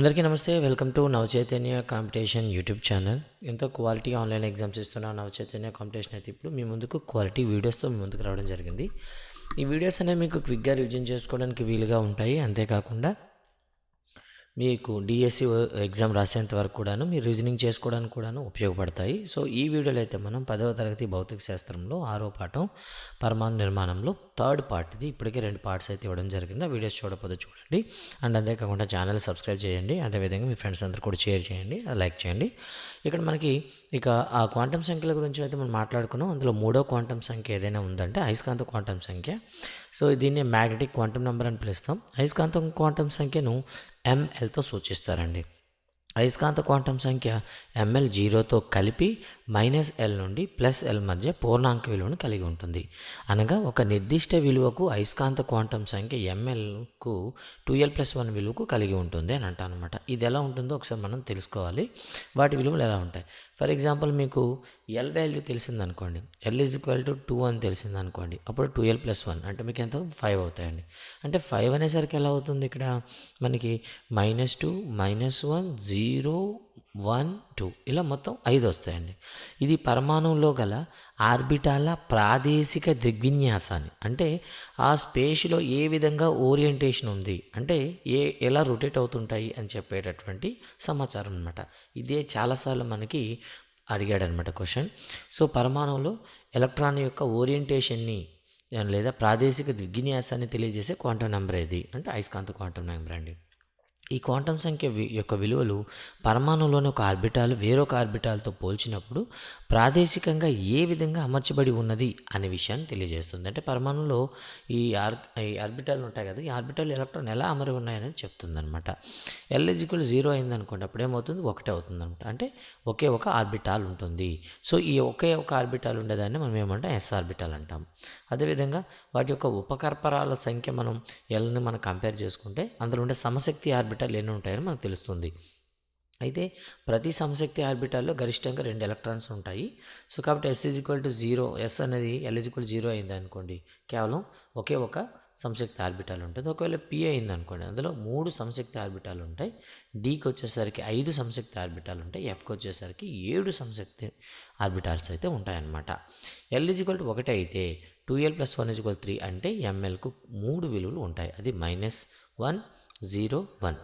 అందరికీ నమస్తే welcome to Navachaitanya competition YouTube channel. ఎంతో క్వాలిటీ ఆన్లైన్ ఎగ్జామ్స్ ఇస్తున్న నవచైతన్య కాంపిటీషన్ అయితే ఇప్పుడు మీ ముందుకు క్వాలిటీ వీడియోస్తో మీ ముందుకు రావడం జరిగింది. ఈ వీడియోస్ అనేవి మీకు క్విక్గా రివిజన్ చేసుకోవడానికి వీలుగా ఉంటాయి. అంతేకాకుండా మీకు డిఎస్సి ఎగ్జామ్ రాసేంత వరకు కూడాను మీరు రీజనింగ్ చేసుకోవడానికి కూడాను ఉపయోగపడతాయి. సో ఈ వీడియోలో అయితే మనం పదవ తరగతి భౌతిక శాస్త్రంలో ఆరో పాఠం పరమాణు నిర్మాణంలో థర్డ్ పార్ట్ ఇది ఇప్పటికే రెండు పార్ట్స్ అయితే ఇవ్వడం జరిగింది. ఆ వీడియోస్ చూడకపోతే చూడండి. అండ్ అంతేకాకుండా ఛానల్ సబ్స్క్రైబ్ చేయండి. అదేవిధంగా మీ ఫ్రెండ్స్ అందరూ కూడా షేర్ చేయండి. అది లైక్ చేయండి. ఇక్కడ మనకి ఇక ఆ క్వాంటం సంఖ్యల గురించి అయితే మనం మాట్లాడుకున్నాం. అందులో మూడో క్వాంటం సంఖ్య ఏదైనా ఉందంటే అయస్కాంత క్వాంటం సంఖ్య. సో దీన్ని మ్యాగ్నెటిక్ క్వాంటం నెంబర్ అని పిలుస్తాం. అయస్కాంతం క్వాంటం సంఖ్యను ఎంఎల్తో సూచిస్తారండి. అయస్కాంత క్వాంటం సంఖ్య ఎంఎల్ జీరోతో కలిపి మైనస్ ఎల్ నుండి ప్లస్ ఎల్ మధ్య పూర్ణాంక విలువను కలిగి ఉంటుంది. అనగా ఒక నిర్దిష్ట విలువకు అయస్కాంత క్వాంటం సంఖ్య ఎంఎల్కు టూ ఎల్ ప్లస్ వన్ విలువకు కలిగి ఉంటుంది అని అంటాను అనమాట ఇది ఎలా ఉంటుందో ఒకసారి మనం తెలుసుకోవాలి. వాటి విలువలు ఎలా ఉంటాయి? ఫర్ ఎగ్జాంపుల్ మీకు L value తెలిసిందనుకోండి. L is equal to two అని తెలిసిందనుకోండి. అప్పుడు టూ ఎల్ ప్లస్ వన్ అంటే మీకు ఎంత? ఫైవ్ అవుతాయండి. అంటే ఫైవ్ అనేసరికి ఎలా అవుతుంది ఇక్కడ? మనకి minus two minus one zero zero one two ఇలా మొత్తం ఐదు వస్తాయండి. ఇది పరమాణువులో గల ఆర్బిటాల ప్రాదేశిక దృగ్విన్యాసాన్ని అంటే ఆ స్పేస్లో ఏ విధంగా ఓరియంటేషన్ ఉంది? అంటే ఏ ఎలా రొటేట్ అవుతుంటాయి అని చెప్పేటటువంటి సమాచారం అనమాట ఇదే చాలాసార్లు మనకి అడిగాడనమాట క్వశ్చన్. సో పరమాణువులో ఎలక్ట్రాన్ యొక్క ఓరియంటేషన్ని లేదా ప్రాదేశిక విన్యాసాన్ని తెలియజేసే క్వాంటం నెంబర్ ఇది అంటే అయస్కాంత క్వాంటం నెంబర్ అండి. ఈ క్వాంటం సంఖ్య యొక్క విలువలు పరమాణువులోని ఒక ఆర్బిటాల్ వేరొక ఆర్బిటాలతో పోల్చినప్పుడు ప్రాదేశికంగా ఏ విధంగా అమర్చబడి ఉన్నది అనే విషయాన్ని తెలియజేస్తుంది. అంటే పరమాణులో ఈ ఆర్ ఈ ఆర్బిటాల్ ఉంటాయి కదా ఈ ఆర్బిటాల్ ఎలక్ట్రాన్ ఎలా అమరి ఉన్నాయని చెప్తుంది అనమాట ఎల్ ఈక్వల్ జీరో అయింది అనుకోండి అప్పుడు ఏమవుతుంది? ఒకటే అవుతుంది అనమాట అంటే ఒకే ఒక ఆర్బిటాల్ ఉంటుంది. సో ఈ ఒకే ఒక ఆర్బిటాల్ ఉండేదాన్ని మనం ఏమంటాం? ఎస్ ఆర్బిటాల్ అంటాం. అదేవిధంగా వాటి యొక్క ఉపకర్పరాల సంఖ్య మనం ఎల్ని మనం కంపేర్ చేసుకుంటే అందులో ఉండే సమశక్తి ఆర్బిటాల్ ఎన్ని ఉంటాయని మనకు తెలుస్తుంది. అయితే ప్రతి సంశక్తి ఆర్బిటాల్లో గరిష్టంగా రెండు ఎలక్ట్రాన్స్ ఉంటాయి. సో కాబట్టి S is equal to zero S అనేది ఎల్ ఈజ్ ఈక్వల్ జీరో అయింది అనుకోండి కేవలం ఒకే ఒక సంశక్తి ఆర్బిటాలు ఉంటుంది. ఒకవేళ పి అయింది అనుకోండి అందులో మూడు సంశక్తి ఆర్బిటాలు ఉంటాయి. డీకి వచ్చేసరికి ఐదు సంశక్తి ఆర్బిటాలు ఉంటాయి. ఎఫ్కి వచ్చేసరికి ఏడు సంశక్తి ఆర్బిటాల్స్ అయితే ఉంటాయన్నమాట. ఎల్ ఈజ్ టు ఒకటి అయితే two L plus one is three అంటే ఎంఎల్కు మూడు విలువలు ఉంటాయి. అది మైనస్ వన్ జీరో వన్.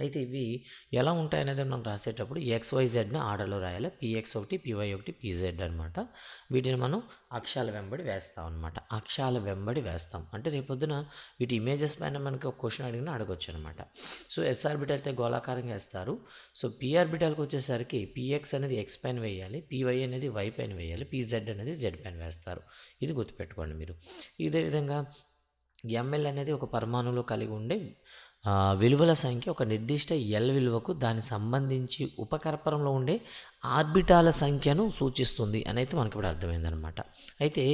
అయితే ఇవి ఎలా ఉంటాయి అనేది మనం రాసేటప్పుడు ఎక్స్వైజెడ్ని ఆర్డర్లో రాయాలి. పిఎక్స్ ఒకటి పివై ఒకటి పిజెడ్ అనమాట వీటిని మనం అక్షాల వెంబడి వేస్తాం అనమాట అక్షాల వెంబడి వేస్తాం. అంటే రేపొద్దున వీటి ఇమేజెస్ పైన మనకి ఒక క్వశ్చన్ అడిగినా అడగొచ్చు అనమాట సో ఎస్ఆర్బిటల్ అయితే గోళాకారంగా వేస్తారు. సో పిఆర్బిటల్కి వచ్చేసరికి పిఎక్స్ అనేది ఎక్స్ పైన వేయాలి. పివై అనేది వై పైన వేయాలి. పిజెడ్ అనేది జెడ్ పైన వేస్తారు. ఇది గుర్తుపెట్టుకోండి మీరు. ఇదే విధంగా ఎంఎల్ అనేది ఒక పరమాణువులో కలిగి ఉండే విలువల సంఖ్య ఒక నిర్దిష్ట ఎల్ విలువకు దానికి సంబంధించి ఉపకర్పరంలో ఉండే ఆర్బిటాల సంఖ్యను సూచిస్తుంది అని అయితే మనకి ఇప్పుడు అర్థమైందనమాట అయితే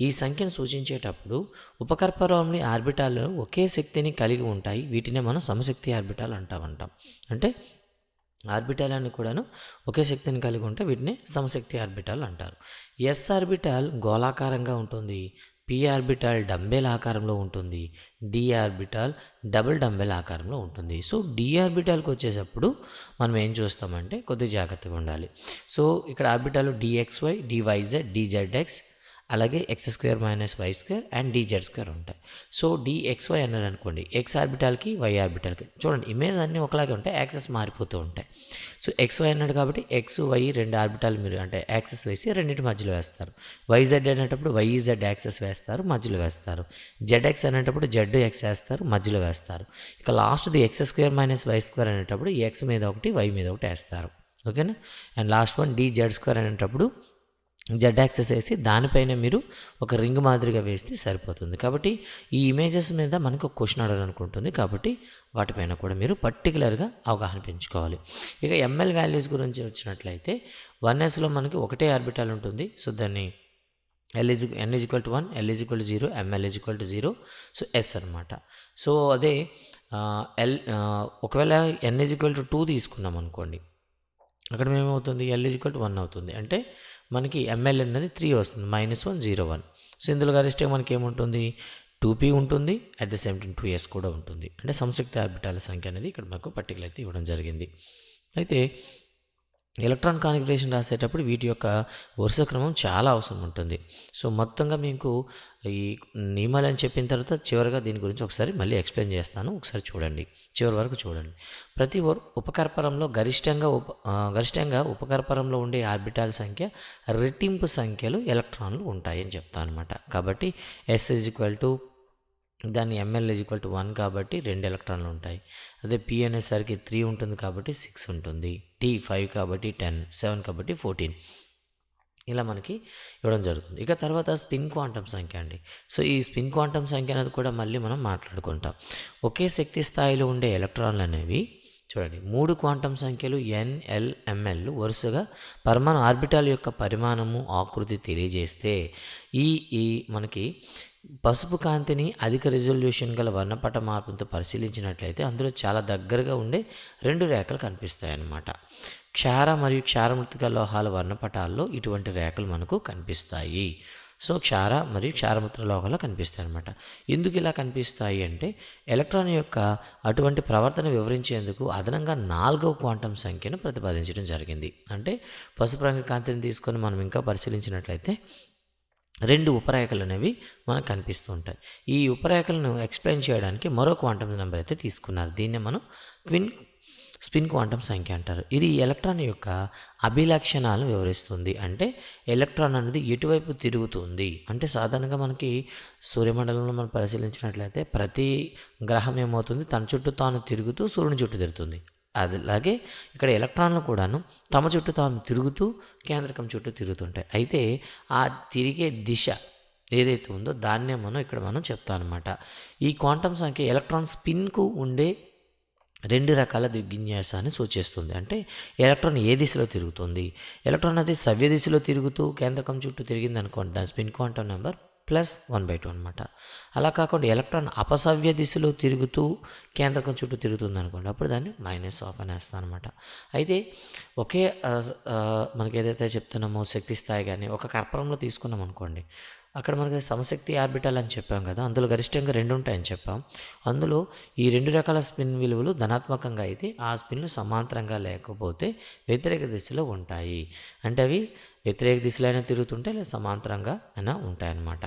ఈ సంఖ్యను సూచించేటప్పుడు ఉపకర్పరంలోని ఆర్బిటాలు ఒకే శక్తిని కలిగి ఉంటాయి. వీటినే మనం సమశక్తి ఆర్బిటాలు అంటామంటాం. అంటే ఆర్బిటాల్ అని కూడాను ఒకే శక్తిని కలిగి ఉంటే వీటిని సమశక్తి ఆర్బిటాల్ అంటారు. ఎస్ ఆర్బిటాల్ గోళాకారంగా ఉంటుంది. పి ఆర్బిటాల్ డంబెల్ ఆకారంలో ఉంటుంది. డి ఆర్బిటాల్ డబుల్ డంబెల్ ఆకారంలో ఉంటుంది. సో డి ఆర్బిటాల్కి వచ్చేటప్పుడు మనం ఏం చూస్తామంటే కొద్దిగా జాగ్రత్తగా ఉండాలి. సో ఇక్కడ ఆర్బిటాల్ డిఎక్స్వై డివైజెడ్ డిజెడ్ఎక్స్ అలాగే X square minus Y square and DZ square ఉంటాయి. సో డిఎక్స్వై అన్నారు అనుకోండి ఎక్స్ ఆర్బిటాల్కి వై ఆర్బిటాల్కి. చూడండి ఇమేజ్ అన్నీ ఒకలాగే ఉంటాయి యాక్సెస్ మారిపోతూ ఉంటాయి. సో ఎక్స్ వై అన్నాడు కాబట్టి ఎక్స్ వై రెండు ఆర్బిటాల్ మీరు అంటే యాక్సెస్ వేసి రెండింటి మధ్యలో వేస్తారు. వైజెడ్ అనేటప్పుడు వైజెడ్ యాక్సెస్ వేస్తారు మధ్యలో వేస్తారు. జెడ్ ఎక్స్ అనేటప్పుడు జెడ్ ఎక్స్ వేస్తారు మధ్యలో వేస్తారు. ఇక లాస్ట్ది X square minus Y square అనేటప్పుడు ఎక్స్ మీద ఒకటి వై మీద ఒకటి వేస్తారు. ఓకేనా? And last one D Z square అనేటప్పుడు జెడ్ యాక్సెస్ వేసి దానిపైన మీరు ఒక రింగ్ మాదిరిగా వేస్తే సరిపోతుంది. కాబట్టి ఈ ఇమేజెస్ మీద మనకు క్వశ్చన్ అడగాలనుకుంటుంది. కాబట్టి వాటిపైన కూడా మీరు పర్టికులర్గా అవగాహన పెంచుకోవాలి. ఇక ఎంఎల్ వాల్యూస్ గురించి వచ్చినట్లయితే వన్ ఎస్లో మనకి ఒకటే ఆర్బిటాల్ ఉంటుంది. సో దాన్ని L is N is equal to one L is equal to zero ML is equal to zero so S అనమాట సో అదే ఎల్ ఒకవేళ N is equal to two తీసుకున్నాం అనుకోండి అక్కడ ఏమవుతుంది? L is equal to one అవుతుంది. అంటే మనకి ఎంఎల్ అనేది త్రీ వస్తుంది minus one zero one so ఇందులో గరిష్టంగా మనకి ఏముంటుంది? టూ పీ ఉంటుంది at the same time two S కూడా ఉంటుంది. అంటే సంశక్తి ఆర్బిటాల సంఖ్య అనేది ఇక్కడ మాకు పర్టికులర్ అయితే ఇవ్వడం జరిగింది. అయితే ఎలక్ట్రాన్ కాన్ఫిగరేషన్ రాసేటప్పుడు వీటి యొక్క వరుస క్రమం చాలా అవసరం ఉంటుంది. సో మొత్తంగా మీకు ఈ నియమాలని చెప్పిన తర్వాత చివరిగా దీని గురించి ఒకసారి మళ్ళీ ఎక్స్ప్లెయిన్ చేస్తాను. ఒకసారి చూడండి. చివరి వరకు చూడండి. ప్రతి ఉపకర్పరంలో గరిష్టంగా ఉప గరిష్టంగా ఉపకర్పరంలో ఉండే ఆర్బిటాల్ సంఖ్య రెట్టింపు సంఖ్యలో ఎలక్ట్రాన్లు ఉంటాయని చెప్తాను అనమాట కాబట్టి ఎస్ ఈజ్ ఈక్వల్ టు దాని ఎంఎల్ ఈక్వల్ టు వన్ కాబట్టి రెండు ఎలక్ట్రాన్లు ఉంటాయి. అదే పి అనేసరికి త్రీ ఉంటుంది కాబట్టి సిక్స్ ఉంటుంది. టీ ఫైవ్ కాబట్టి టెన్ సెవెన్ కాబట్టి ఫోర్టీన్ ఇలా మనకి ఇవ్వడం జరుగుతుంది. ఇక తర్వాత స్పిన్ క్వాంటమ్ సంఖ్య అండి. సో ఈ స్పిన్ క్వాంటమ్ సంఖ్య అనేది కూడా మళ్ళీ మనం మాట్లాడుకుంటాం. ఒకే శక్తి స్థాయిలో ఉండే ఎలక్ట్రాన్లు అనేవి చూడండి. మూడు క్వాంటం సంఖ్యలు ఎన్ఎల్ఎంఎల్ వరుసగా పరమాణు ఆర్బిటాల్ యొక్క పరిమాణము ఆకృతి తెలియజేస్తే ఈ ఈ మనకి పసుపు కాంతిని అధిక రిజల్యూషన్ గల వర్ణపట మార్పుతో పరిశీలించినట్లయితే అందులో చాలా దగ్గరగా ఉండే రెండు రేఖలు కనిపిస్తాయి అన్నమాట క్షార మరియు క్షారమృతిక లోహాల వర్ణపటాల్లో ఇటువంటి రేఖలు మనకు కనిపిస్తాయి. సో క్షార మరియు క్షారమృత లోహాలు కనిపిస్తాయి అనమాట ఎందుకు ఇలా కనిపిస్తాయి అంటే ఎలక్ట్రాన్ యొక్క అటువంటి ప్రవర్తన వివరించేందుకు అదనంగా నాలుగవ క్వాంటం సంఖ్యను ప్రతిపాదించడం జరిగింది. అంటే పసుపు రంగు కాంతిని తీసుకొని మనం ఇంకా పరిశీలించినట్లయితే రెండు ఉపరేఖలు అనేవి మనకు కనిపిస్తూ ఉంటాయి. ఈ ఉపరేఖలను ఎక్స్ప్లెయిన్ చేయడానికి మరో క్వాంటమ్ నెంబర్ అయితే తీసుకున్నారు. దీన్నే మనం క్విన్ స్పిన్ క్వాంటం సంఖ్య అంటారు. ఇది ఎలక్ట్రాన్ యొక్క అభిలక్షణాలను వివరిస్తుంది. అంటే ఎలక్ట్రాన్ అనేది ఎటువైపు తిరుగుతుంది? అంటే సాధారణంగా మనకి సూర్యమండలంలో మనం పరిశీలించినట్లయితే ప్రతి గ్రహం ఏమవుతుంది? తన చుట్టూ తాను తిరుగుతూ సూర్యుని చుట్టూ తిరుగుతుంది. అది అలాగే ఇక్కడ ఎలక్ట్రాన్లు కూడాను తమ చుట్టూ తాము తిరుగుతూ కేంద్రకం చుట్టూ తిరుగుతుంటాయి. అయితే ఆ తిరిగే దిశ ఏదైతే ఉందో దాన్నే మనం ఇక్కడ మనం చెప్తాం అనమాట ఈ క్వాంటం సంఖ్య ఎలక్ట్రాన్ స్పిన్కు ఉండే రెండు రకాల దిగ్విన్యాసాన్ని సూచిస్తుంది. అంటే ఎలక్ట్రాన్ ఏ దిశలో తిరుగుతుంది? ఎలక్ట్రాన్ అది సవ్య దిశలో తిరుగుతూ కేంద్రకం చుట్టూ తిరిగింది అనుకోండి దాని spin quantum number plus one by two అనమాట అలా కాకుండా ఎలక్ట్రాన్ అపసవ్య దిశలో తిరుగుతూ కేంద్రకం చుట్టూ తిరుగుతుంది అనుకోండి అప్పుడు దాన్ని మైనస్ ఆఫ్ అని వేస్తాను అనమాట అయితే ఒకే మనకి ఏదైతే చెప్తున్నామో శక్తి స్థాయి కానీ ఒక కర్పరంలో తీసుకున్నాం అనుకోండి అక్కడ మనకి సమశక్తి ఆర్బిటల్ అని చెప్పాం కదా అందులో గరిష్టంగా రెండు ఉంటాయని చెప్పాం. అందులో ఈ రెండు రకాల స్పిన్ విలువలు ధనాత్మకంగా అయితే ఆ స్పిన్లు సమాంతరంగా లేకపోతే వ్యతిరేక దిశలో ఉంటాయి. అంటే అవి వ్యతిరేక దిశలో అయినా తిరుగుతుంటాయి లేదా సమాంతరంగా అయినా ఉంటాయన్నమాట.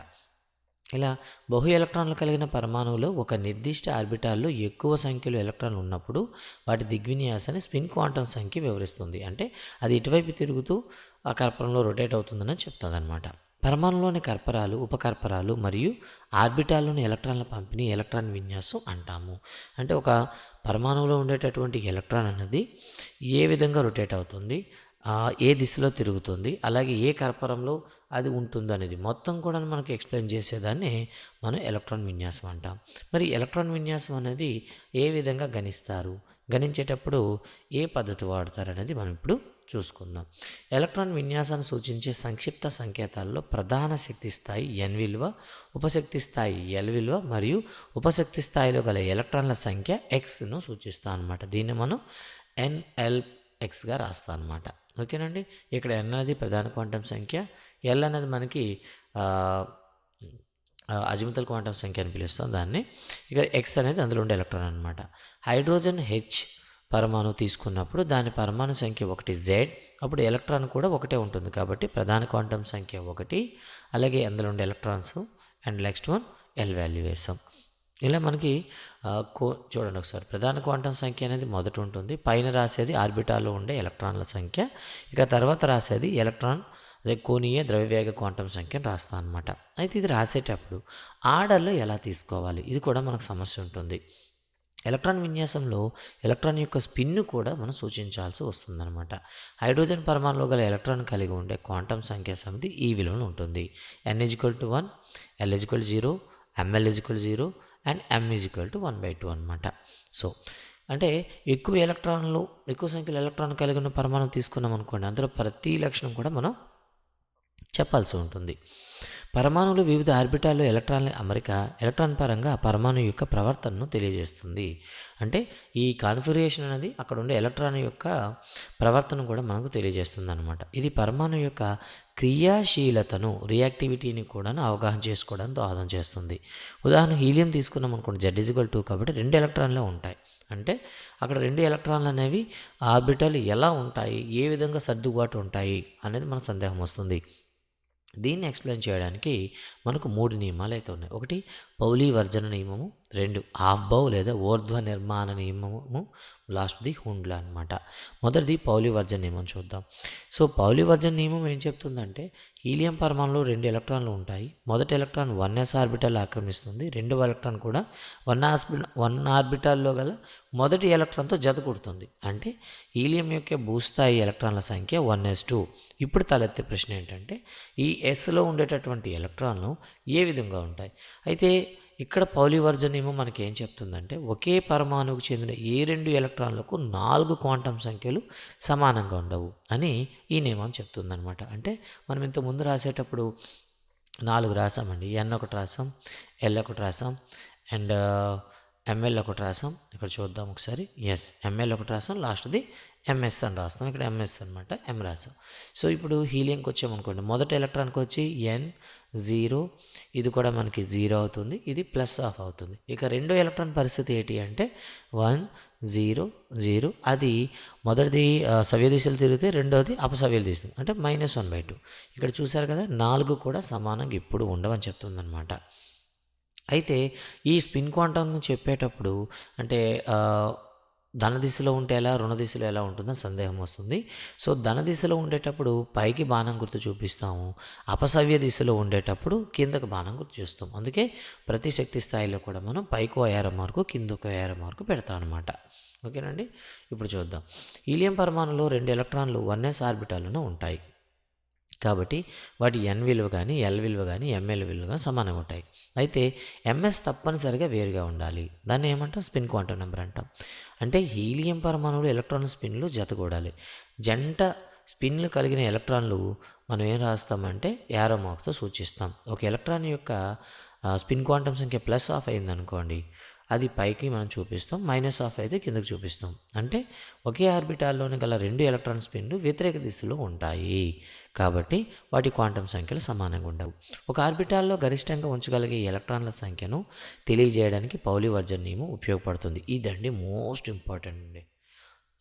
ఇలా బహు ఎలక్ట్రాన్లు కలిగిన పరమాణువులో ఒక నిర్దిష్ట ఆర్బిటాల్లో ఎక్కువ సంఖ్యలో ఎలక్ట్రాన్లు ఉన్నప్పుడు వాటి దిగ్విన్యాసాన్ని స్పిన్ క్వాంటం సంఖ్య వివరిస్తుంది. అంటే అది ఇటువైపు తిరుగుతూ ఆ కల్పనలో రొటేట్ అవుతుందని చెప్తుంది అనమాట పరమాణులోని కర్పరాలు ఉపకర్పరాలు మరియు ఆర్బిటాల్లోని ఎలక్ట్రాన్ల పంపిణీ ఎలక్ట్రాన్ విన్యాసం అంటాము. అంటే ఒక పరమాణువులో ఉండేటటువంటి ఎలక్ట్రాన్ అనేది ఏ విధంగా రొటేట్ అవుతుంది ఏ దిశలో తిరుగుతుంది అలాగే ఏ కర్పరంలో అది ఉంటుంది అనేది మొత్తం కూడా మనకు ఎక్స్ప్లెయిన్ చేసేదాన్ని మనం ఎలక్ట్రాన్ విన్యాసం అంటాం. మరి ఎలక్ట్రాన్ విన్యాసం అనేది ఏ విధంగా గణిస్తారు? గణించేటప్పుడు ఏ పద్ధతి వాడతారు అనేది మనం ఇప్పుడు చూసుకుందాం. ఎలక్ట్రాన్ విన్యాసాన్ని సూచించే సంక్షిప్త సంకేతాల్లో ప్రధాన శక్తి స్థాయి ఎన్ విలువ ఉపశక్తి స్థాయి ఎల్ విలువ మరియు ఉపశక్తి స్థాయిలో గల ఎలక్ట్రాన్ల సంఖ్య ఎక్స్ను సూచిస్తాం అనమాట దీన్ని మనం ఎన్ఎల్ ఎక్స్గా రాస్తాం అనమాట ఓకేనండి? ఇక్కడ ఎన్ అనేది ప్రధాన క్వాంటం సంఖ్య ఎల్ అనేది మనకి ఆ, క్వాంటం సంఖ్య అని పిలుస్తాం దాన్ని. ఇక్కడ ఎక్స్ అనేది అందులో ఉండే ఎలక్ట్రాన్ అనమాట హైడ్రోజన్ హెచ్ పరమాణువు తీసుకున్నప్పుడు దాని పరమాణు సంఖ్య ఒకటి జెడ్ అప్పుడు ఎలక్ట్రాన్ కూడా ఒకటే ఉంటుంది కాబట్టి ప్రధాన క్వాంటం సంఖ్య ఒకటి అలాగే అందులో ఉండే electrons and next one L value వేసాం ఇలా మనకి కో చూడండి ఒకసారి. ప్రధాన క్వాంటం సంఖ్య అనేది మొదట ఉంటుంది పైన రాసేది ఆర్బిటాల్లో ఉండే ఎలక్ట్రాన్ల సంఖ్య ఇక తర్వాత రాసేది ఎలక్ట్రాన్ అదే కోనీయ ద్రవ్యవేగ క్వాంటం సంఖ్యను రాస్తాను అనమాట అయితే ఇది రాసేటప్పుడు ఆర్డర్లో ఎలా తీసుకోవాలి? ఇది కూడా మనకు సమస్య ఉంటుంది. ఎలక్ట్రాన్ విన్యాసంలో ఎలక్ట్రాన్ యొక్క స్పిన్ను కూడా మనం సూచించాల్సి వస్తుందన్నమాట. హైడ్రోజన్ పరమాణులో గల ఎలక్ట్రాన్ కలిగి ఉండే క్వాంటం సంఖ్య సమితి ఈ విలువను ఉంటుంది. N is equal to one L is equal zero ML is equal zero and M is equal to one by two అనమాట సో అంటే ఎక్కువ ఎలక్ట్రాన్లు ఎక్కువ సంఖ్యలో ఎలక్ట్రాన్ కలిగి ఉన్న పరమాణు తీసుకున్నాం అనుకోండి అందులో ప్రతి లక్షణం కూడా మనం చెప్పాల్సి ఉంటుంది. పరమాణువులు వివిధ ఆర్బిటాల్లో ఎలక్ట్రాన్ల అమరిక ఎలక్ట్రాన్ పరంగా పరమాణు యొక్క ప్రవర్తనను తెలియజేస్తుంది. అంటే ఈ కాన్ఫిగరేషన్ అనేది అక్కడ ఉండే ఎలక్ట్రాన్ యొక్క ప్రవర్తన కూడా మనకు తెలియజేస్తుంది అనమాట ఇది పరమాణు యొక్క క్రియాశీలతను రియాక్టివిటీని కూడా అవగాహన చేసుకోవడానికి దోహదం చేస్తుంది. ఉదాహరణ హీలియం తీసుకున్నాం అనుకోండి జెడ్ ఇజికల్ టూ కాబట్టి రెండు ఎలక్ట్రాన్లే ఉంటాయి. అంటే అక్కడ రెండు ఎలక్ట్రాన్లు అనేవి ఆర్బిటల్ ఎలా ఉంటాయి ఏ విధంగా సర్దుబాటు ఉంటాయి అనేది మన సందేహం వస్తుంది. దీన్ని ఎక్స్ప్లెయిన్ చేయడానికి మనకు మూడు నియమాలు అయితే ఉన్నాయి. ఒకటి పౌలీ వర్జన నియమము రెండు హాఫ్ బౌ లేదా ఊర్ధ్వ నిర్మాణ నియమము లాస్ట్ది హుండ్లా అనమాట మొదటిది పౌలి వర్జన్ నియమం చూద్దాం. సో పౌలి వర్జన్ నియమం ఏం చెప్తుందంటే హీలియం పరమాణులో రెండు ఎలక్ట్రాన్లు ఉంటాయి. మొదటి ఎలక్ట్రాన్ వన్ ఎస్ ఆర్బిటల్ ఆక్రమిస్తుంది. రెండవ ఎలక్ట్రాన్ కూడా వన్ ఆస్బి వన్ ఆర్బిటాల్లో గల మొదటి ఎలక్ట్రాన్తో జత కొడుతుంది. అంటే హీలియం యొక్క భూస్థాయి ఎలక్ట్రాన్ల సంఖ్య వన్ ఎస్ టూ. ఇప్పుడు తలెత్తే ప్రశ్న ఏంటంటే ఈ ఎస్లో ఉండేటటువంటి ఎలక్ట్రాన్లు ఏ విధంగా ఉంటాయి? అయితే ఇక్కడ పౌలివర్జన్ నియమం మనకి ఏం చెప్తుందంటే ఒకే పరమాణువుకు చెందిన ఏ రెండు ఎలక్ట్రాన్లకు నాలుగు క్వాంటం సంఖ్యలు సమానంగా ఉండవు అని ఈ నియమం చెప్తుందనమాట అంటే మనం ఇంత ముందు రాసేటప్పుడు నాలుగు రాసామండి ఎన్ ఒకటి రాసాం ఎల్ ఒకటి రాసాం అండ్ ఎంఎల్ ఒకటి రాసాం. ఇక్కడ చూద్దాం ఒకసారి. ఎస్ ఎంఎల్ ఒకటి రాసాం. లాస్ట్ది ఎంఎస్ అని రాస్తాం ఇక్కడ ఎంఎస్ అనమాట ఎం రాసాం. సో ఇప్పుడు హీలియంకి వచ్చామనుకోండి. మొదట ఎలక్ట్రాన్కి వచ్చి ఎన్ జీరో. ఇది కూడా మనకి జీరో అవుతుంది. ఇది ప్లస్ ఆఫ్ అవుతుంది. ఇక రెండో ఎలక్ట్రాన్ పరిస్థితి ఏంటి అంటే వన్ జీరో జీరో. అది మొదటిది సవ్య దిశలు తిరిగితే రెండోది అపసవ్యలు తీస్తుంది అంటే మైనస్ వన్ బై టూ. ఇక్కడ చూసారు కదా నాలుగు కూడా సమానంగా ఇప్పుడు ఉండవని చెప్తుందన్నమాట. అయితే ఈ స్పిన్ క్వాంటమ్ చెప్పేటప్పుడు అంటే ధన దిశలో ఉంటే ఎలా రుణ దిశలో ఎలా ఉంటుందని సందేహం వస్తుంది. సో ధన దిశలో ఉండేటప్పుడు పైకి బాణం గుర్తు చూపిస్తాము. అపసవ్య దిశలో ఉండేటప్పుడు కిందకు బాణం గుర్తు చూస్తాం అందుకే ప్రతి శక్తి స్థాయిలో కూడా మనం పైకి ఏర మార్కు కిందకు ఏర మార్కు పెడతాం అనమాట ఓకేనండి? ఇప్పుడు చూద్దాం. హీలియం పరమాణులో రెండు ఎలక్ట్రాన్లు వన్ ఎస్ ఆర్బిటాల్లోనే ఉంటాయి. కాబట్టి వాటి ఎన్ విలువ కానీ ఎల్ విలువ కానీ ఎంఎల్ విలువ కానీ సమానంగా ఉంటాయి. అయితే ఎంఎస్ తప్పనిసరిగా వేరుగా ఉండాలి. దాన్ని ఏమంటాం? స్పిన్ క్వాంటమ్ నెంబర్ అంటాం. అంటే హీలియం పరమాణువులు ఎలక్ట్రాన్ స్పిన్లు జతకూడాలి. జంట స్పిన్లు కలిగిన ఎలక్ట్రాన్లు మనం ఏం రాస్తామంటే యారో మార్క్తో సూచిస్తాం. ఒక ఎలక్ట్రాన్ యొక్క స్పిన్ క్వాంటం సంఖ్య ప్లస్ ఆఫ్ అయిందనుకోండి అది పైకి మనం చూపిస్తాం మైనస్ ఆఫ్ అయితే కిందకు చూపిస్తాం. అంటే ఒకే ఆర్బిటాల్లోని గల రెండు ఎలక్ట్రాన్ స్పిన్లు వ్యతిరేక దిశలో ఉంటాయి. కాబట్టి వాటి క్వాంటం సంఖ్యలు సమానంగా ఉండవు. ఒక ఆర్బిటాల్లో గరిష్టంగా ఉంచగలిగే ఎలక్ట్రాన్ల సంఖ్యను తెలియజేయడానికి పౌలి వర్జన్ నియమం ఉపయోగపడుతుంది. ఇదండి మోస్ట్ ఇంపార్టెంట్ అండి.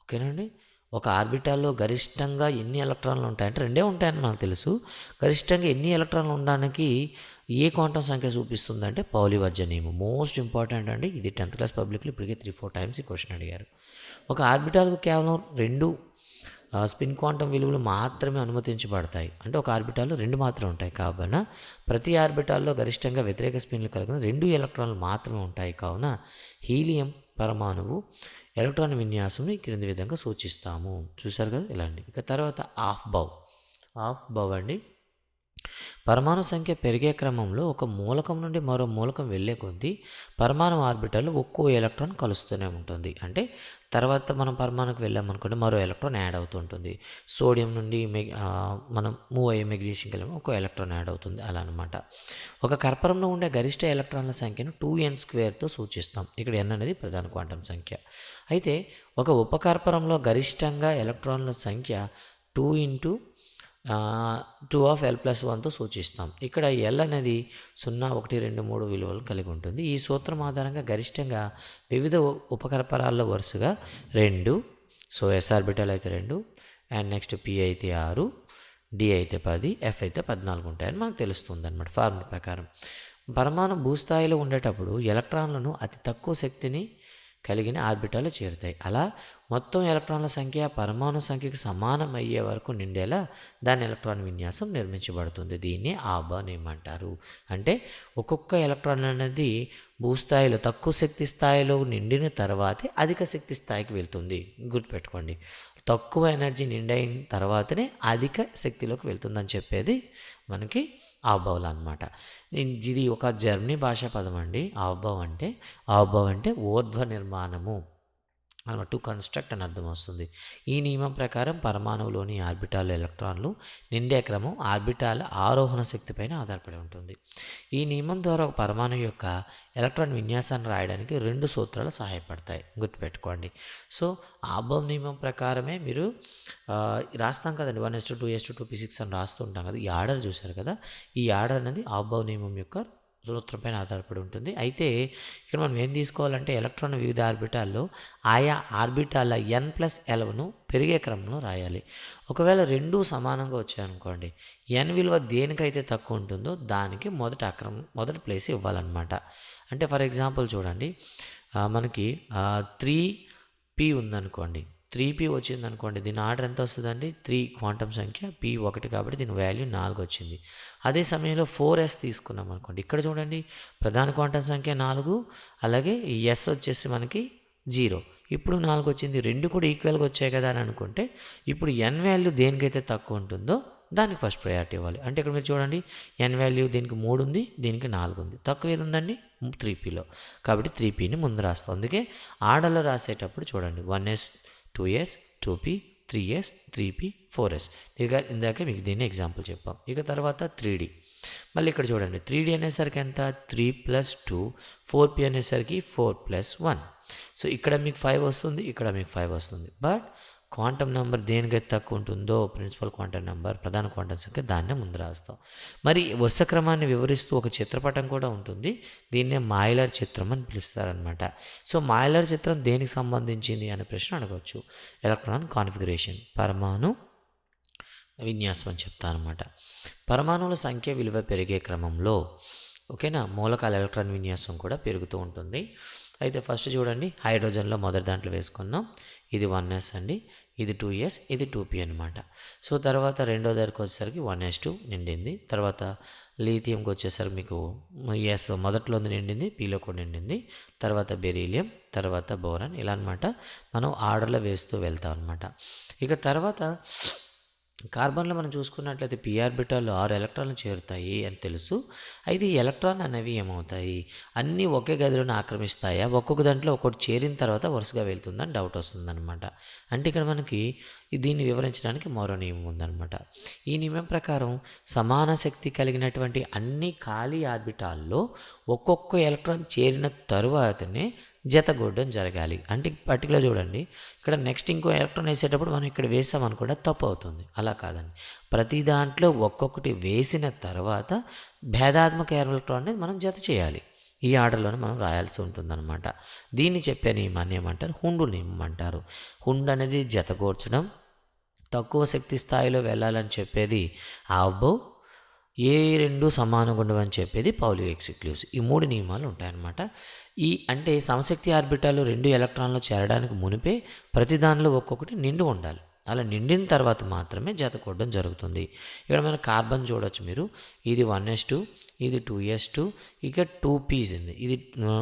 ఓకేనండి ఒక ఆర్బిటాల్లో గరిష్టంగా ఎన్ని ఎలక్ట్రాన్లు ఉంటాయంటే రెండే ఉంటాయని మనకు తెలుసు. గరిష్టంగా ఎన్ని ఎలక్ట్రాన్లు ఉండడానికి ఏ క్వాంటం సంఖ్య చూపిస్తుందంటే పౌలి వర్జన్ నియమం మోస్ట్ ఇంపార్టెంట్ అండి ఇది టెన్త్ క్లాస్ పబ్లిక్లో ఇప్పటికే త్రీ ఫోర్ టైమ్స్ ఈ క్వశ్చన్ అడిగారు. ఒక ఆర్బిటాల్కు కేవలం రెండు స్పిన్ క్వాంటం విలువలు మాత్రమే అనుమతించబడతాయి. అంటే ఒక ఆర్బిటాల్లో రెండు మాత్రమే ఉంటాయి కావున ప్రతి ఆర్బిటాల్లో గరిష్టంగా వ్యతిరేక స్పిన్లు కలిగిన రెండు ఎలక్ట్రాన్లు మాత్రమే ఉంటాయి కావున హీలియం పరమాణువు ఎలక్ట్రాన్ విన్యాసం క్రింది విధంగా సూచిస్తాము. చూశారు కదా ఇలాంటి ఇక తర్వాత ఆఫ్ బౌ. ఆఫ్ బౌ అండి పరమాణు సంఖ్య పెరిగే క్రమంలో ఒక మూలకం నుండి మరో మూలకం వెళ్ళే కొద్దీ పరమాణు ఆర్బిటల్ ఒక్కో ఎలక్ట్రాన్ కలుస్తూనే ఉంటుంది. అంటే తర్వాత మనం పరమాణుకు వెళ్ళామనుకుంటే మరో ఎలక్ట్రాన్ యాడ్ అవుతుంటుంది సోడియం నుండి మెగ్ మనం మూవ్ అయ్యే మెగ్నీషియం కలిపి ఒక్కో ఎలక్ట్రాన్ యాడ్ అవుతుంది అలా అనమాట ఒక కర్పరంలో ఉండే గరిష్ట ఎలక్ట్రాన్ల సంఖ్యను టూ ఎన్ స్క్వేర్తో సూచిస్తాం. ఇక్కడ ఎన్ అనేది ప్రధాన క్వాంటం సంఖ్య. అయితే ఒక ఉపకర్పరంలో గరిష్టంగా ఎలక్ట్రాన్ల సంఖ్య two into two of L plus వన్తో సూచిస్తాం. ఇక్కడ ఎల్ అనేది సున్నా ఒకటి రెండు మూడు విలువలు కలిగి ఉంటుంది. ఈ సూత్రం ఆధారంగా గరిష్టంగా వివిధ ఉపకల్పరాల్లో వరుసగా రెండు సో ఎస్ ఆర్బిటల్ అయితే రెండు అండ్ నెక్స్ట్ పి అయితే ఆరు డి అయితే పది ఎఫ్ అయితే పద్నాలుగు ఉంటాయని మనకు తెలుస్తుంది అనమాట ఫార్ములా ప్రకారం. పరమాణు భూస్థాయిలో ఉండేటప్పుడు ఎలక్ట్రాన్లను అతి తక్కువ శక్తిని కలిగిన ఆర్బిటాలు చేరుతాయి. అలా మొత్తం ఎలక్ట్రాన్ల సంఖ్య పరమాణు సంఖ్యకు సమానం అయ్యే వరకు నిండేలా దాని ఎలక్ట్రాన్ విన్యాసం నిర్మించబడుతుంది. దీన్ని ఆబాన్ ఏమంటారు అంటే ఒక్కొక్క ఎలక్ట్రాన్ అనేది భూస్థాయిలో తక్కువ శక్తి స్థాయిలో నిండిన తర్వాతే అధిక శక్తి స్థాయికి వెళ్తుంది. గుర్తుపెట్టుకోండి. తక్కువ ఎనర్జీ నిండైన తర్వాతనే అధిక శక్తిలోకి వెళ్తుందని చెప్పేది మనకి ఆవ్భావులు అనమాట ఇది ఒక జర్మనీ భాషా పదం అండి. ఆవ్భావ్ అంటే ఆవ్భావ్ అంటే ఊర్ధ్వ నిర్మాణము. అనమాట టు కన్స్ట్రక్ట్ అని అర్థం వస్తుంది. ఈ నియమం ప్రకారం పరమాణువులోని ఆర్బిటాల్ ఎలక్ట్రాన్లు నిండే క్రమం ఆర్బిటాల్ ఆరోహణ శక్తిపైన ఆధారపడి ఉంటుంది. ఈ నియమం ద్వారా ఒక పరమాణువు యొక్క ఎలక్ట్రాన్ విన్యాసాన్ని రాయడానికి రెండు సూత్రాలు సహాయపడతాయి. గుర్తుపెట్టుకోండి. సో ఆబవ్ నియమం ప్రకారమే మీరు రాస్తాం కదండి. One S two two S two two P six అని రాస్తుంటాం కదా. ఈ ఆర్డర్ చూశారు కదా? ఈ ఆర్డర్ అనేది ఆబవ్ నియమం యొక్క సూత్రం పైన ఆధారపడి ఉంటుంది. అయితే ఇక్కడ మనం ఏం తీసుకోవాలంటే ఎలక్ట్రాన్ వివిధ ఆర్బిటాల్లో ఆయా ఆర్బిటాల ఎన్ ప్లస్ ఎలవ్ను పెరిగే క్రమంలో రాయాలి. ఒకవేళ రెండూ సమానంగా వచ్చాయనుకోండి ఎన్ విలువ దేనికైతే తక్కువ ఉంటుందో దానికి మొదట అక్రమం మొదటి ప్లేస్ ఇవ్వాలన్నమాట. అంటే ఫర్ ఎగ్జాంపుల్ చూడండి మనకి త్రీ పి ఉందనుకోండి త్రీ పీ వచ్చింది అనుకోండి దీని ఆర్డర్ ఎంత వస్తుందండి? త్రీ క్వాంటమ్ సంఖ్య పీ ఒకటి కాబట్టి దీని వాల్యూ నాలుగు వచ్చింది. అదే సమయంలో ఫోర్ ఎస్ తీసుకున్నాం అనుకోండి ఇక్కడ చూడండి ప్రధాన క్వాంటమ్ సంఖ్య నాలుగు అలాగే ఎస్ వచ్చేసి మనకి జీరో. ఇప్పుడు నాలుగు వచ్చింది రెండు కూడా ఈక్వల్గా వచ్చాయి కదా అని అనుకుంటే ఇప్పుడు ఎన్ వాల్యూ దేనికైతే తక్కువ ఉంటుందో దానికి ఫస్ట్ ప్రయారిటీ ఇవ్వాలి. అంటే ఇక్కడ మీరు చూడండి ఎన్ వాల్యూ దీనికి మూడు ఉంది దీనికి నాలుగు ఉంది. తక్కువ ఏది ఉందండి? త్రీ పీలో. కాబట్టి త్రీ పీని ముందు రాస్తాం. అందుకే ఆర్డర్లో రాసేటప్పుడు చూడండి one S two S two P three S three P four S ఇక ఇందాక మీకు దీన్ని ఎగ్జాంపుల్ చెప్పాం. ఇక తర్వాత త్రీ డి మళ్ళీ ఇక్కడ చూడండి. త్రీ డి అనేసరికి ఎంత? Three plus two four P అనేసరికి ఫోర్ ప్లస్ వన్ సో ఇక్కడ మీకు ఫైవ్ వస్తుంది ఇక్కడ మీకు ఫైవ్ వస్తుంది. బట్ క్వాంటమ్ నెంబర్ దేనికైతే తక్కువ ఉంటుందో ప్రిన్సిపల్ క్వాంటమ్ నెంబర్ ప్రధాన క్వాంటమ్ సంఖ్య దాన్నే ముందు రాస్తాం. మరి వరుస క్రమాన్ని వివరిస్తూ ఒక చిత్రపటం కూడా ఉంటుంది. దీన్నే మాయలర్ చిత్రం అని పిలుస్తారనమాట సో మాయలర్ చిత్రం దేనికి సంబంధించింది అనే ప్రశ్న అడగవచ్చు ఎలక్ట్రాన్ కాన్ఫిగరేషన్ పరమాణు విన్యాసం అని చెప్తానమాట పరమాణువుల సంఖ్య విలువ పెరిగే క్రమంలో ఓకేనా మూలకాల ఎలక్ట్రాన్ విన్యాసం కూడా పెరుగుతూ ఉంటుంది. అయితే ఫస్ట్ చూడండి హైడ్రోజన్లో మొదటి దాంట్లో వేసుకున్నాం ఇది వన్ ఎస్ అండి. ఇది టూ ఇయర్స్ ఇది టూ పీ అనమాట సో తర్వాత రెండో దగ్గరికి వచ్చేసరికి వన్ ఎస్ టూ నిండింది. తర్వాత లీథియంకి వచ్చేసరికి మీకు ఎస్ మొదట్లో నిండింది పీలో కూడా నిండింది. తర్వాత బెరీలియం తర్వాత బోరాన్ ఇలా అనమాట మనం ఆర్డర్లో వేస్తూ వెళ్తాం అనమాట ఇక తర్వాత కార్బన్లో మనం చూసుకున్నట్లయితే పిఆర్బిటాలు ఆరు ఎలక్ట్రాన్లు చేరుతాయి అని తెలుసు. అయితే ఈ ఎలక్ట్రాన్ అనేవి ఏమవుతాయి? అన్నీ ఒకే గదిలోనే ఆక్రమిస్తాయా? ఒక్కొక్క దాంట్లో ఒక్కొక్కటి చేరిన తర్వాత వరుసగా వెళ్తుందని డౌట్ వస్తుందన్నమాట. అంటే ఇక్కడ మనకి దీన్ని వివరించడానికి మరో నియమం ఉందన్నమాట. ఈ నియమం ప్రకారం సమాన శక్తి కలిగినటువంటి అన్ని ఖాళీ ఆర్బిటాల్లో ఒక్కొక్క ఎలక్ట్రాన్ చేరిన తరువాతనే జతగూడడం జరగాలి. అంటే పర్టికులర్ చూడండి ఇక్కడ నెక్స్ట్ ఇంకో ఎలక్ట్రాన్ వేసేటప్పుడు మనం ఇక్కడ వేసామని కూడా తప్పు అవుతుంది. అలా కాదండి. ప్రతి దాంట్లో ఒక్కొక్కటి వేసిన తర్వాత భేదాత్మక ఎలక్ట్రాన్ అనేది మనం జత చేయాలి. ఈ ఆర్డర్లోనే మనం రాయాల్సి ఉంటుందన్నమాట. దీన్ని చెప్పే నియమాన్ని ఏమంటారు? హుండు నియమం అంటారు. హుండు అనేది జతగూర్చడం తక్కువ శక్తి స్థాయిలో వెళ్ళాలని చెప్పేది ఆవ్బో ఏ రెండు సమానంగా అని చెప్పేది పౌలి ఎక్సిక్లూస్. ఈ మూడు నియమాలు ఉంటాయన్నమాట. ఈ అంటే సమశక్తి ఆర్బిటాలు రెండు ఎలక్ట్రాన్లు చేరడానికి మునిపే ప్రతి దానిలో ఒక్కొక్కటి నిండి ఉండాలి. అలా నిండిన తర్వాత మాత్రమే జత కొట్టడం జరుగుతుంది. ఇక్కడ మనం కార్బన్ చూడొచ్చు మీరు. ఇది వన్ ఎస్ టూ ఇది టూ ఎస్ టూ ఇక టూ పీస్ ఉంది. ఇది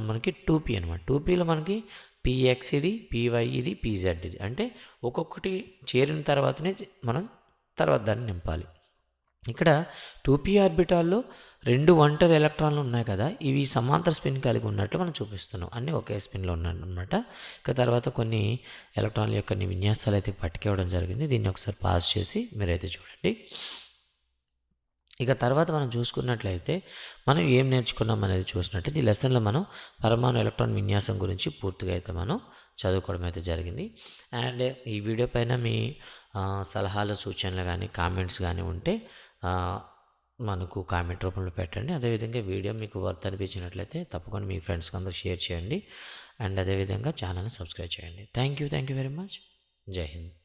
మనకి టూ పీ అనమాట టూ పీలో మనకి పిఎక్స్ ఇది పీవై ఇది పీజెడ్ ఇది. అంటే ఒక్కొక్కటి చేరిన తర్వాతనే మనం తర్వాత దాన్ని నింపాలి. ఇక్కడ టూ పీ ఆర్బిటాల్లో రెండు ఒంటరి ఎలక్ట్రాన్లు ఉన్నాయి కదా ఇవి సమాంతర స్పిన్ కలిగి ఉన్నట్లు మనం చూపిస్తున్నాం. అన్నీ ఒకే స్పిన్లో ఉన్నాయి ఇక తర్వాత కొన్ని ఎలక్ట్రాన్ల యొక్క విన్యాసాలు అయితే పట్టుకోవడం జరిగింది. దీన్ని ఒకసారి పాస్ చేసి మీరైతే చూడండి. ఇక తర్వాత మనం చూసుకున్నట్లయితే మనం ఏం నేర్చుకున్నాం అనేది చూసినట్టు ఈ లెసన్లో మనం పరమాణు ఎలక్ట్రాన్ విన్యాసం గురించి పూర్తిగా అయితే మనం చదువుకోవడం అయితే జరిగింది. అండ్ ఈ వీడియో పైన మీ సలహాలు సూచనలు కానీ కామెంట్స్ కానీ ఉంటే మనకు కామెంట్ రూపంలో పెట్టండి. అదేవిధంగా వీడియో మీకు వర్త్ అనిపించినట్లయితే తప్పకుండా మీ ఫ్రెండ్స్కి అందరూ షేర్ చేయండి. అండ్ అదేవిధంగా ఛానల్ని సబ్స్క్రైబ్ చేయండి. Thank you thank you very much జై హింద్